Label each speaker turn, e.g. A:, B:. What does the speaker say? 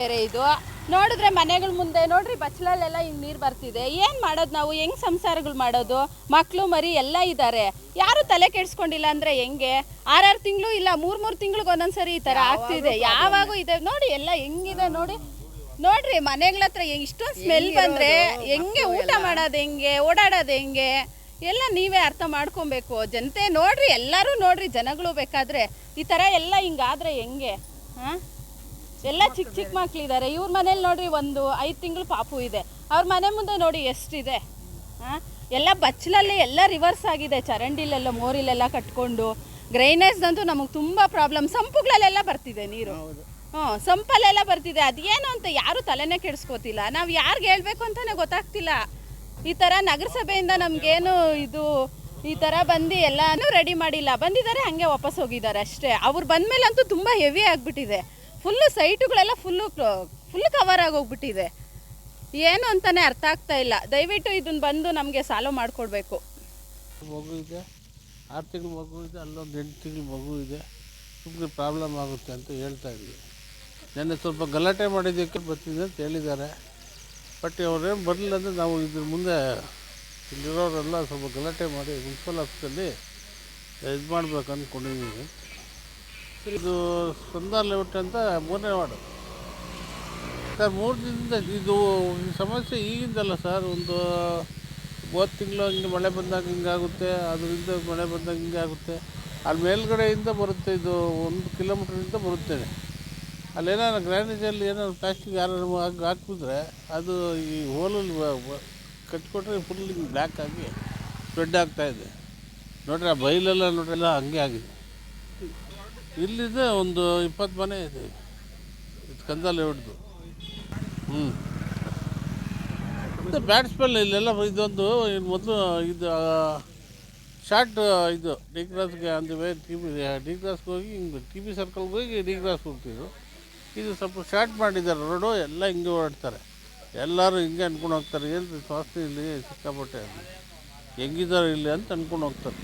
A: ಬೇರೆ ಇದು. ನೋಡಿದ್ರೆ ಮನೆಗಳ ಮುಂದೆ ನೋಡ್ರಿ ಬಚ್ಚಲಲ್ಲೆಲ್ಲ ಹಿಂಗ್ ನೀರು ಬರ್ತಿದೆ. ಏನ್ ಮಾಡೋದು ನಾವು? ಹೆಂಗ್ ಸಂಸಾರಗಳು ಮಾಡೋದು? ಮಕ್ಕಳು ಮರಿ ಎಲ್ಲ ಇದ್ದಾರೆ ಯಾರು ತಲೆ ಕೆಡ್ಸ್ಕೊಂಡಿಲ್ಲ ಅಂದ್ರೆ ಹೆಂಗೆ? ಆರಾರು ತಿಂಗಳು ಇಲ್ಲ ಮೂರ್ ಮೂರ್ ತಿಂಗಳಿಗೆ ಒಂದೊಂದ್ಸರಿ ಈ ತರ ಆಗ್ತಿದೆ. ಯಾವಾಗೂ ಇದೆ. ನೋಡಿ ಎಲ್ಲ ಹೆಂಗಿದೆ ನೋಡಿ. ನೋಡ್ರಿ ಮನೆಗಳ ಹತ್ರ ಇಷ್ಟೊಂದು ಸ್ಮೆಲ್ ಬಂದ್ರೆ ಹೆಂಗೆ ಊಟ ಮಾಡೋದು ಹೆಂಗೆ? ಓಡಾಡೋದು ಹೆಂಗೆ? ಎಲ್ಲ ನೀವೇ ಅರ್ಥ ಮಾಡ್ಕೊಬೇಕು. ಜನತೆ ನೋಡ್ರಿ ಎಲ್ಲರೂ ನೋಡ್ರಿ ಜನಗಳು ಬೇಕಾದ್ರೆ. ಈ ತರ ಎಲ್ಲ ಹಿಂಗಾದ್ರೆ ಹೆಂಗೆ? ಹಾ? ಎಲ್ಲ ಚಿಕ್ಕ ಚಿಕ್ಕ ಮಕ್ಕಳಿದ್ದಾರೆ ಇವ್ರ ಮನೇಲಿ ನೋಡ್ರಿ ಒಂದು ಐದು ತಿಂಗಳು ಪಾಪು ಇದೆ. ಅವ್ರ ಮನೆ ಮುಂದೆ ನೋಡಿ ಎಷ್ಟಿದೆ. ಹಾಂ? ಎಲ್ಲ ಬಚ್ಚಲಲ್ಲಿ ಎಲ್ಲ ರಿವರ್ಸ್ ಆಗಿದೆ. ಚರಂಡಿಲೆಲ್ಲ ಮೋರಿಲೆಲ್ಲ ಕಟ್ಕೊಂಡು ಗ್ರೈನೇಜ್ದಂತೂ ನಮಗೆ ತುಂಬ ಪ್ರಾಬ್ಲಮ್ ಸಂಪುಗಳಲ್ಲೆಲ್ಲ ಬರ್ತಿದೆ ನೀರು. ಹ್ಞೂ ಸಂಪಲ್ಲೆಲ್ಲ ಬರ್ತಿದೆ. ಅದೇನು ಅಂತ ಯಾರು ತಲೆನೇ ಕೆಡಿಸ್ಕೋತಿಲ್ಲ. ನಾವು ಯಾರಿಗೆ ಹೇಳ್ಬೇಕು ಅಂತಲೇ ಗೊತ್ತಾಗ್ತಿಲ್ಲ. ಈ ಥರ ನಗರಸಭೆಯಿಂದ ನಮಗೇನು ಇದು ಈ ಥರ ಬಂದು ಎಲ್ಲನೂ ರೆಡಿ ಮಾಡಿಲ್ಲ. ಬಂದಿದ್ದಾರೆ ಹಾಗೆ ವಾಪಸ್ ಹೋಗಿದ್ದಾರೆ ಅಷ್ಟೇ. ಅವ್ರು ಬಂದಮೇಲಂತೂ ತುಂಬ ಹೆವಿ ಆಗಿಬಿಟ್ಟಿದೆ. ಫುಲ್ಲು ಸೈಟುಗಳೆಲ್ಲ ಫುಲ್ಲು ಫುಲ್ ಕವರ್ ಆಗೋಗ್ಬಿಟ್ಟಿದೆ. ಏನು ಅಂತಾನೆ ಅರ್ಥ ಆಗ್ತಾ ಇಲ್ಲ. ದಯವಿಟ್ಟು ಇದನ್ನ ಬಂದು ನಮಗೆ ಸಾಲ್ವ್ ಮಾಡಿಕೊಡ್ಬೇಕು.
B: ಮಗು ಇದೆ. ಆರು ತಿಂಗಳು ಮಗು ಇದೆ, ಅಲ್ಲೊಂದು ಎಂಟು ತಿಂಗಳು ಮಗು ಇದೆ. ಸುಮ್ಮನೆ ಪ್ರಾಬ್ಲಮ್ ಆಗುತ್ತೆ ಅಂತ ಹೇಳ್ತಾ ಇದ್ವಿ. ನೆನ್ನೆ ಸ್ವಲ್ಪ ಗಲಾಟೆ ಮಾಡಿದ್ದಕ್ಕೆ ಬರ್ತಿದ್ದೆ ಅಂತ ಹೇಳಿದ್ದಾರೆ. ಬಟ್ ಅವ್ರೇನು ಬರಲಿಲ್ಲ ಅಂದರೆ ನಾವು ಇದ್ರ ಮುಂದೆ ಇಲ್ಲಿರೋರೆಲ್ಲ ಸ್ವಲ್ಪ ಗಲಾಟೆ ಮಾಡಿ ಮುನ್ಸಿಪಲ್ ಆಫೀಸಲ್ಲಿ ಇದು ಮಾಡ್ಬೇಕು ಅಂದ್ಕೊಂಡಿದ್ದೀವಿ ಇದು ಸುಂದರ ಲೇಔಟ್ ಅಂತ ಮೂರನೇ ವಾರ್ಡು. ಸರ್, ಮೂರು ದಿನದಿಂದ ಇದು ಸಮಸ್ಯೆ ಈಗಿಂದಲ್ಲ ಸರ್, ಒಂದು ಮೂವತ್ತು ತಿಂಗಳು ಹಂಗೆ ಮಳೆ ಬಂದಾಗ ಹಿಂಗಾಗುತ್ತೆ ಅದರಿಂದ ಮಳೆ ಬಂದಾಗ ಹಿಂಗಾಗುತ್ತೆ ಅಲ್ಲಿ ಮೇಲ್ಗಡೆಯಿಂದ ಬರುತ್ತೆ, ಇದು ಒಂದು ಕಿಲೋಮೀಟ್ರಿಂದ ಬರುತ್ತೆ. ಅಲ್ಲೇನಾದ್ರು ಗ್ರ್ಯಾನೇಜಲ್ಲಿ ಏನಾದ್ರು ಪ್ಲಾಸ್ಟಿಕ್ ಯಾರು ಹಾಕಿ ಹಾಕಿಬಿಟ್ರೆ ಅದು ಈ ಹೋಲಲ್ಲಿ ಕಟ್ಕೊಟ್ರೆ ಫುಲ್ ಬ್ಲ್ಯಾಕ್ ಆಗಿ ಸ್ಪ್ರೆಡ್ ಆಗ್ತಾಯಿದೆ ನೋಡ್ರಿ, ಆ ಬೈಲೆಲ್ಲ ನೋಡ್ರಿ, ಎಲ್ಲ ಹಂಗೆ ಆಗಿದೆ. ಇಲ್ಲಿದೆ ಒಂದು ಇಪ್ಪತ್ತು ಮನೆ ಇದೆ. ಇದು ಕಂದಲ್ಲಿ ಹೊಡೆದು. ಹ್ಞೂ ಬ್ಯಾಟ್ ಸ್ಮೆಲ್ ಇಲ್ಲೆಲ್ಲ ಇದೊಂದು, ಇದು ಮೊದಲು ಇದು ಶಾರ್ಟ್ ಇದು, ಡಿ ಕ್ರಾಸ್ಗೆ ಅಂದ ವೇ ಟಿ ಬಿ, ಡಿ ಕ್ರಾಸ್ಗೆ ಹೋಗಿ ಹಿಂಗೆ ಟಿ ಬಿ ಸರ್ಕಲ್ಗೆ ಹೋಗಿ ಡಿ ಕ್ರಾಸ್ ಹೋಗ್ತಿದ್ರು ಇದು ಸ್ವಲ್ಪ ಶಾರ್ಟ್ ಮಾಡಿದ್ದಾರೆ, ರೋಡು ಎಲ್ಲ ಹಿಂಗೆ ಓಡಾಡ್ತಾರೆ ಎಲ್ಲರೂ ಹಿಂಗೆ ಅಂದ್ಕೊಂಡು ಹೋಗ್ತಾರೆ. ಏನು ಸ್ವಾಸ್ತಿ ಇಲ್ಲಿ ಸಿಕ್ಕಾಪಟ್ಟೆ ಹೆಂಗಿದ್ದಾರೆ ಇಲ್ಲಿ ಅಂತ ಅಂದ್ಕೊಂಡು ಹೋಗ್ತಾರೆ.